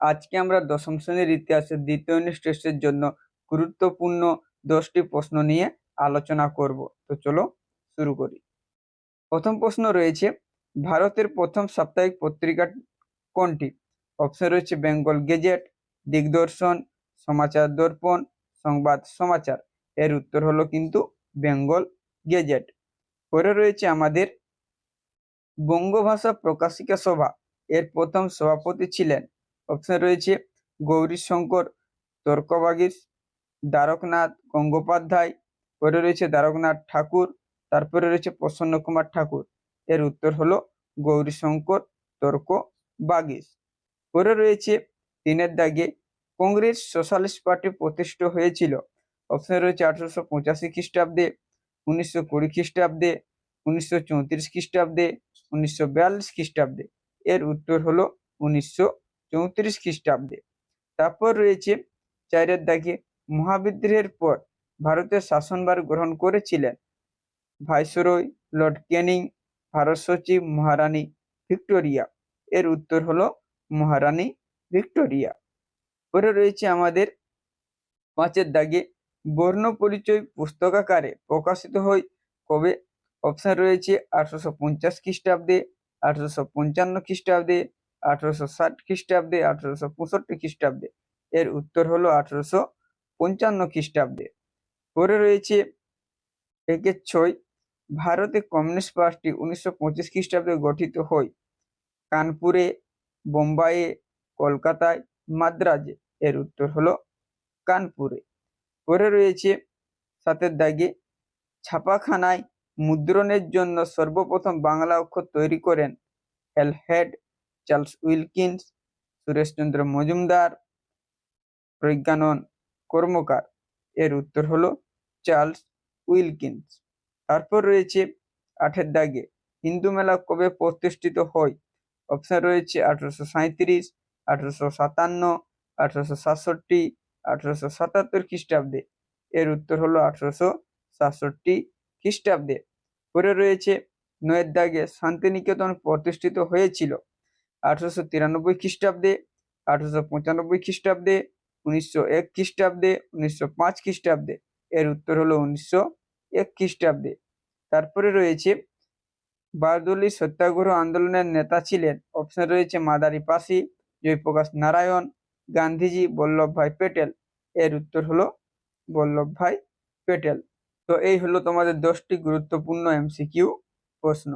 আজকে আমরা দশম শ্রেণির ইতিহাসের দ্বিতীয় ইউনিট টেস্টের জন্য গুরুত্বপূর্ণ দশটি প্রশ্ন নিয়ে আলোচনা করব। তো চলো শুরু করি। প্রথম প্রশ্ন রয়েছে, ভারতের প্রথম সাপ্তাহিক পত্রিকা কোনটি? অপশন রয়েছে, বেঙ্গল গেজেট, দিগদর্শন, সমাচার দর্পণ, সংবাদ সমাচার। এর উত্তর হলো কিন্তু বেঙ্গল গেজেট। পরে রয়েছে আমাদের বঙ্গভাষা প্রকাশিকা সভা। এর প্রথম সভাপতি ছিলেন অপশন রয়েছে গৌরীশঙ্কর তর্কবাগীর দ্বারকনাথ গঙ্গোপাধ্যায়, পরে রয়েছে দ্বারকনাথ ঠাকুর, তারপরে রয়েছে প্রসন্ন কুমার ঠাকুর। এর উত্তর হলো গৌরীশঙ্কর তর্ক বাগিস পরে রয়েছে তিনের দাগে কংগ্রেস সোশ্যালিস্ট পার্টি প্রতিষ্ঠিত হয়েছিল। অপশন রয়েছে আঠারোশো পঁচাশি খ্রিস্টাব্দে, উনিশশো কুড়ি খ্রিস্টাব্দে, উনিশশো চৌত্রিশ খ্রিস্টাব্দে, উনিশশো বিয়াল্লিশ খ্রিস্টাব্দে। এর উত্তর হলো উনিশশো চৌত্রিশ খ্রিস্টাব্দে। তারপর রয়েছে চারের দাগে মহাবিদ্রোহের পর ভারতের শাসনভার গ্রহণ করেছিলেন ভাইসরয় লর্ড ক্যানিং ভারত সচিব মহারানী ভিক্টোরিয়া। এর উত্তর হলো মহারানী ভিক্টোরিয়া। পরে রয়েছে আমাদের পাঁচের দাগে। বর্ণ পরিচয় পুস্তকাকারে প্রকাশিত হয় কবে? অপশন রয়েছে আঠারোশো পঞ্চাশ খ্রিস্টাব্দে, আঠারোশো পঞ্চান্ন খ্রিস্টাব্দে আঠারোশো ষাট খ্রিস্টাব্দে, আঠারোশো পঁয়ষট্টি খ্রিস্টাব্দে। এর উত্তর হলো আঠারোশো পঞ্চান্ন খ্রিস্টাব্দে। পরে রয়েছে একের ছয়, ভারতে কমিউনিস্ট পার্টি উনিশশো পঁচিশ খ্রিস্টাব্দে গঠিত হয়। কানপুরে, বোম্বাইয়ে, কলকাতায়, মাদ্রাজে, এর উত্তর হলো কানপুরে। পরে রয়েছে সাতের দাগে, ছাপাখানায় মুদ্রণের জন্য সর্বপ্রথম বাংলা অক্ষর তৈরি করেন Halhed Charles Wilkins Sureshchandra Majumdar, Prajnanan Karmakar. এর উত্তর হলো চার্লস উইলকিন্স। তারপর রয়েছে আঠের দাগে, হিন্দু মেলা কবে প্রতিষ্ঠিত হয়? অপশন রয়েছে আঠারোশো সাঁত্রিশ আঠারোশো সাতান্ন, আঠারোশো সাতষট্টি, আঠারোশো সাতাত্তর খ্রিস্টাব্দে। এর উত্তর হলো আঠারোশো সাতষট্টি খ্রিস্টাব্দে। পরে রয়েছে নয়ের দাগে শান্তিনিকেতন প্রতিষ্ঠিত হয়েছিল। আঠারোশো তিরানব্বই খ্রিস্টাব্দে, আঠারোশো পঁচানব্বই খ্রিস্টাব্দে, উনিশশো এক খ্রিস্টাব্দে, উনিশশো পাঁচ খ্রিস্টাব্দে। এর উত্তর হলো উনিশশো এক খ্রিস্টাব্দে। তারপরে রয়েছে বারদলি সত্যাগ্রহ আন্দোলনের নেতা ছিলেন। অপশন রয়েছে, মাদারি পাশি, জয়প্রকাশ নারায়ণ, গান্ধীজি বল্লভভাই পেটেল। এর উত্তর হলো বল্লভভাই পেটেল। তো এই হলো তোমাদের দশটি গুরুত্বপূর্ণ এমসিকিউ প্রশ্ন।